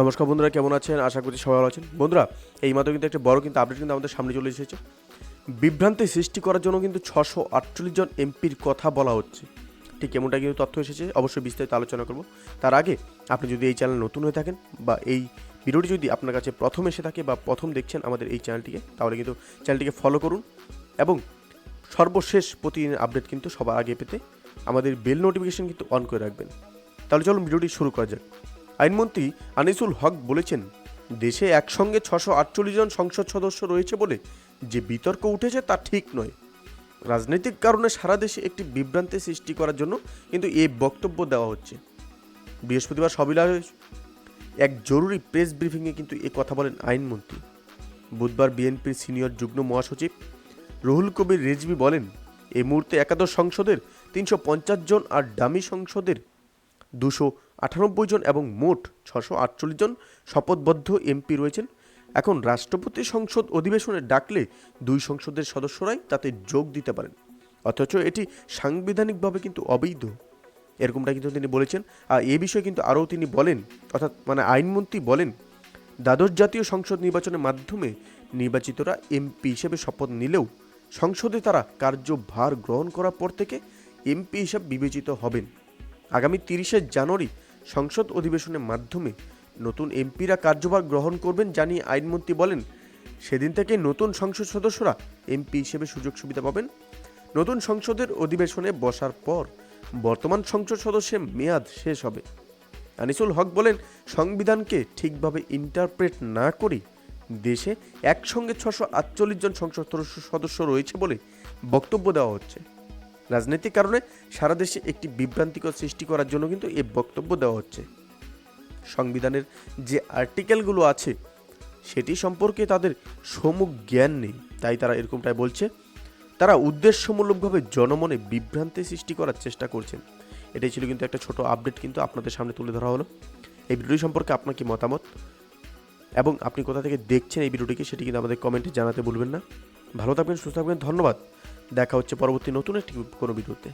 নমস্কার বন্ধুরা, কেমন আছেন? আশা করছি সবাই ভালো আছেন। বন্ধুরা, এই মাত্র কিন্তু একটা বড় কিন্তু আপডেট কিন্তু আমাদের সামনে চলে এসেছে। বিভ্রান্তি সৃষ্টি করার জন্য কিন্তু ছশো আটচল্লিশ জন এমপির কথা বলা হচ্ছে। ঠিক এমনটা কিন্তু তথ্য এসেছে, অবশ্যই বিস্তারিত আলোচনা করব। তার আগে, আপনি যদি এই চ্যানেল নতুন হয়ে থাকেন বা এই ভিডিওটি যদি আপনার কাছে প্রথম এসে থাকে বা প্রথম দেখছেন আমাদের এই চ্যানেলটিকে তাহলে কিন্তু চ্যানেলটিকে ফলো করুন এবং সর্বশেষ প্রতিদিনের আপডেট কিন্তু সবার আগে পেতে আমাদের বেল নোটিফিকেশন কিন্তু অন করে রাখবেন। তাহলে চলুন ভিডিওটি শুরু করা যাক। আইনমন্ত্রী আনিসুল হক বলেছেন, দেশে একসঙ্গে ছশো আটচল্লিশ জন সংসদ সদস্য রয়েছে বলে যে বিতর্ক উঠেছে তা ঠিক নয়। রাজনৈতিক কারণে সারা দেশে একটি বিভ্রান্তি সৃষ্টি করার জন্য কিন্তু এই বক্তব্য দেওয়া হচ্ছে। বৃহস্পতিবার সবিলায় এক জরুরি প্রেস ব্রিফিংয়ে কিন্তু এ কথা বলেন আইনমন্ত্রী। বুধবার বিএনপির সিনিয়র যুগ্ম মহাসচিব রুহুল কবির রেজভি বলেন এই মুহূর্তে একাদশ সংসদের তিনশো পঞ্চাশ জন আর ডামি সংসদের দুশো আটানব্বই জন এবং মোট ছশো আটচল্লিশ জন শপথবদ্ধ এমপি রয়েছেন। এখন রাষ্ট্রপতি সংসদ অধিবেশনে ডাকলে দুই সংসদের সদস্যরাই তাতে যোগ দিতে পারেন। অথচ এটি সাংবিধানিকভাবে কিন্তু অবৈধ। এরকমটা কিন্তু তিনি বলেছেন। আর এ বিষয়ে কিন্তু আরও তিনি বলেন, অর্থাৎ মানে আইনমন্ত্রী বলেন, দ্বাদশ জাতীয় সংসদ নির্বাচনের মাধ্যমে নির্বাচিতরা এমপি হিসেবে শপথ নিলেও সংসদে তারা কার্যভার গ্রহণ করার পর থেকে এমপি হিসেবে বিবেচিত হবেন। আগামী তিরিশে জানুয়ারি সংসদ অধিবেশনের মাধ্যমে নতুন এমপিরা কার্যভার গ্রহণ করবেন জানিয়ে আইনমন্ত্রী বলেন, সেদিন থেকে নতুন সংসদ সদস্যরা এমপি হিসেবে সুযোগ সুবিধা পাবেন। নতুন সংসদের অধিবেশনে বসার পর বর্তমান সংসদ সদস্যের মেয়াদ শেষ হবে। আনিসুল হক বলেন, সংবিধানকে ঠিকভাবে ইন্টারপ্রেট না করে দেশে একসঙ্গে ছশো আটচল্লিশ জন সংসদ সদস্য- রয়েছে বলে বক্তব্য দেওয়া হচ্ছে। রাজনৈতিক কারণে সারা দেশে একটি বিভ্রান্তিকর সৃষ্টি করার জন্য কিন্তু এই বক্তব্য দেওয়া হচ্ছে। সংবিধানের যে আর্টিকেলগুলো আছে, সেটি সম্পর্কে তাদের সম্যক জ্ঞান নেই, তাই তারা এরকমটাই বলছে। তারা উদ্দেশ্যমূলকভাবে জনমনে বিভ্রান্তি সৃষ্টি করার চেষ্টা করছেন। এটাই ছিল কিন্তু একটা ছোট আপডেট কিন্তু আপনাদের সামনে তুলে ধরা হলো। এই ভিডিওটি সম্পর্কে আপনার কি মতামত? এবং আপনি কোথা থেকে দেখছেন এই ভিডিওটিকে, সেটি কিন্তু আমাদের কমেন্টে জানাতে ভুলবেন না। ভালো থাকবেন, সুস্থ থাকবেন, ধন্যবাদ। দেখা হচ্ছে পরবর্তী নতুন একটি কোনো ভিডিওতে।